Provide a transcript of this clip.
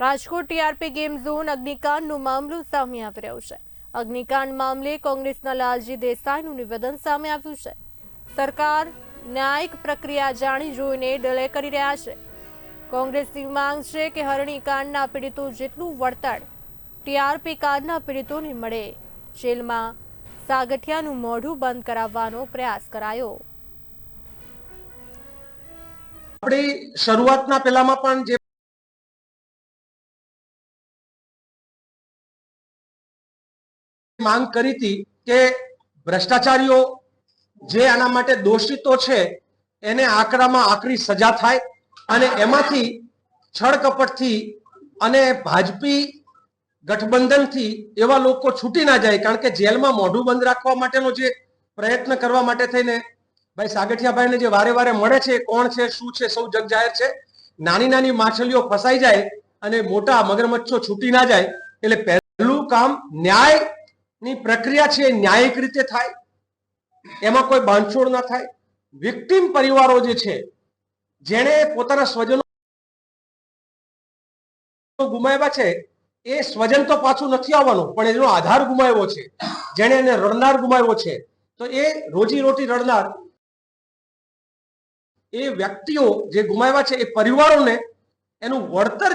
Rajkot TRP game zone અગ્નિકાંડનો મામલો સામે આવી રહ્યો છે. અગ્નિકાંડ મામલે કોંગ્રેસના લાલજી દેસાઈનું નિવેદન સામે આવ્યું છે. સરકાર ન્યાયિક પ્રક્રિયા જાણી જોઈને ડલે કરી રહ્યા છે. કોંગ્રેસની માંગ છે કે હરણી કાંડના પીડિતો જેટલું વળતર ટીઆરપી કાંડના પીડિતોને મળે. જેલમાં સાગઠિયાનું મોઢું બંધ કરાવવાનો પ્રયાસ કરાયો. આપણી શરૂઆતના પેલામાં પણ જે માંગ કરી હતી કે ભ્રષ્ટાચારીઓ જે આના માટે દોષિતો છે, એને આકરામાં આકરી સજા થાય અને એમાંથી છળ કપટથી અને ભાજપી ગઠબંધનથી એવા લોકો છૂટી ના જાય, કારણ કે જેલમાં મોઢું બંધ રાખવા માટેનો જે પ્રયત્ન કરવા માટે થઈને ભાઈ સાગઠિયાભાઈને જે વારે વારે મળે છે, કોણ છે, શું છે, સૌ જગ જાહેર છે, નાની નાની માછલીઓ ફસાઈ જાય અને મોટા મગરમચ્છો છૂટી ના જાય, એટલે પહેલું કામ ન્યાયની પ્રક્રિયા છે એ ન્યાયિક રીતે થાય. એમાં કોઈ બાંધછોડ ના થાય. વિક્ટિમ પરિવારો જે છે, જેણે પોતાના સ્વજનો ગુમાવ્યા છે, એ સ્વજન તો પાછું નથી આવવાનું, પણ એનો આધાર ગુમાવ્યો છે. જેણે એને રડનાર ગુમાવ્યો છે. તો એ રોજી રોટી રડનાર એ વ્યક્તિઓ જે ગુમાવ્યા છે, એ પરિવારોને એનું વળતર